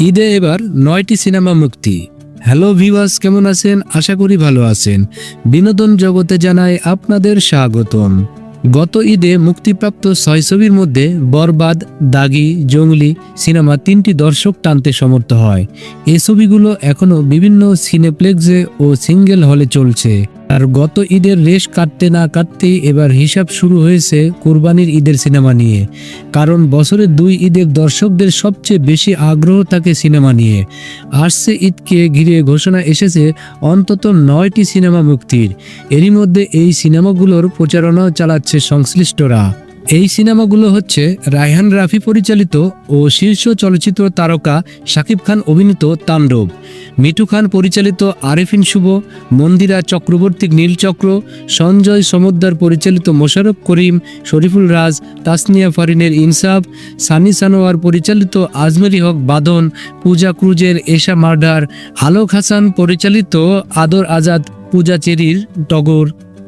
ঈদে এবার নয়টি সিনেমা মুক্তি। হ্যালো ভিওয়াস কেমন আছেন? আশা করি ভালো আছেন। বিনোদন জগতে জানাই আপনাদের স্বাগতম। গত ঈদে মুক্তিপ্রাপ্ত ছয় ছবির মধ্যে বরবাদ, দাগি, জঙ্গলি সিনেমা তিনটি দর্শক টানতে সমর্থ হয়। এই ছবিগুলো এখনও বিভিন্ন সিনেপ্লেক্সে ও সিঙ্গেল হলে চলছে। আর গত ঈদের রেশ কাটতে না কাটতেই এবার হিসাব শুরু হয়েছে কুরবানির ঈদের সিনেমা নিয়ে। কারণ বছরের দুই ঈদের দর্শকদের সবচেয়ে বেশি আগ্রহ থাকে সিনেমা নিয়ে। আসছে ঈদকে ঘিরে ঘোষণা এসেছে অন্তত নয়টি সিনেমা মুক্তির। এরই মধ্যে এই সিনেমাগুলোর প্রচারণাও চালাচ্ছে সংশ্লিষ্টরা। এই সিনেমাগুলো হচ্ছে রায়হান রাফি পরিচালিত ও শীর্ষ চলচ্চিত্র তারকা শাকিব খান অভিনীত তাণ্ডব। মিঠু খান পরিচালিত আরেফিন শুভ, মন্দিরা চক্রবর্তী নীলচক্র সঞ্জয় সমদ্দার পরিচালিত মোশারফ করিম, শরীফুল রাজ, তাসনিয়া ফারিনের ইনসাফ, সানি সানোয়ার পরিচালিত আজমেরি হক বাদন পূজা ক্রুজের এশা মার্ডার, আলোক হাসান পরিচালিত আদর আজাদ পূজা চেরির টগর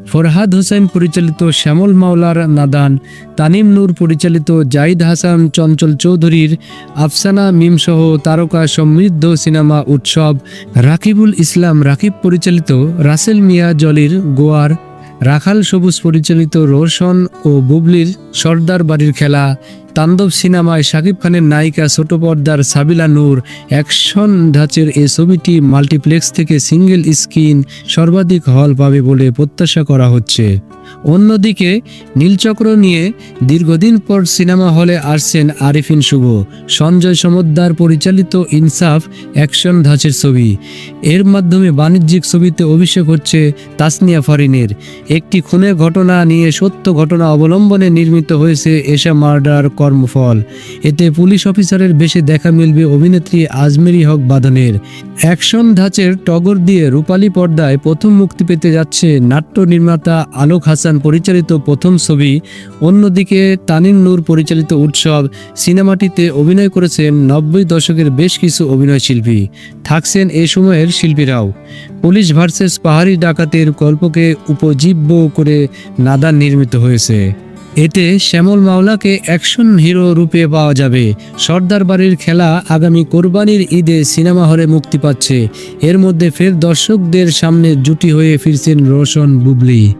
ফরহাদ হোসেন পরিচালিত শ্যামল মাওলার নাদান, তানিম নূর পরিচালিত জাইদ হাসান চঞ্চল চৌধুরীর, আফসানা মিমসহ তারকা সমৃদ্ধ সিনেমা উৎসব, রাকিবুল ইসলাম রাকিব পরিচালিত রাসেল মিয়া জলির গোয়ার, রাখাল সবুজ পরিচালিত রোশন ও বুবলির সর্দার বাড়ির খেলা তাণ্ডব সিনেমায় শাকিব খানের নায়িকা ছোট পর্দার সাবিলা নূর অ্যাকশন ধাঁচের এই ছবিটি মাল্টিপ্লেক্স থেকে সিঙ্গেল স্ক্রিন সর্বাধিক হল পাবে বলে প্রত্যাশা করা হচ্ছে। অন্যদিকে নীলচক্র নিয়ে দীর্ঘদিন পর সিনেমা হলে আসছেন আরিফিন শুভ, সঞ্জয় সমদ্দার পরিচালিত ইনসাফ অ্যাকশন ধাঁচের ছবি। এর মাধ্যমে বাণিজ্যিক ছবিতে অভিষেক হচ্ছে তাসনিয়া ফারিনের। একটি খুনের ঘটনা নিয়ে সত্য ঘটনা অবলম্বনে নির্মিত হয়েছে এশা মার্ডার কর্মফল। এতে পুলিশ অফিসারের বেশে দেখা মিলবে অভিনেত্রী আজমেরি হক বাদনের অ্যাকশন ধাঁচের টগর দিয়ে রূপালী পর্দায় প্রথম মুক্তি পেতে যাচ্ছে নাট্য নির্মাতা আলোক হাসান পরিচালিত প্রথম ছবি। অন্যদিকে তানিম নূর পরিচালিত উৎসব সিনেমাটিতে অভিনয় করেছেন নব্বই দশকের বেশ কিছু অভিনয় শিল্পী। থাকছেন এ সময়ের শিল্পীরাও। পুলিশ ভার্সেস পাহাড়ি ডাকাতের গল্পকে উপজীব্য করে নাদান নির্মিত হয়েছে। এতে শ্যামল মাওলাকে অ্যাকশন হিরো রূপে পাওয়া যাবে। সর্দার বাড়ির খেলা আগামী কোরবানির ঈদে সিনেমা হলে মুক্তি পাচ্ছে। এর মধ্যে ফের দর্শকদের সামনে জুটি হয়ে ফিরছেন রোশন বুবলি।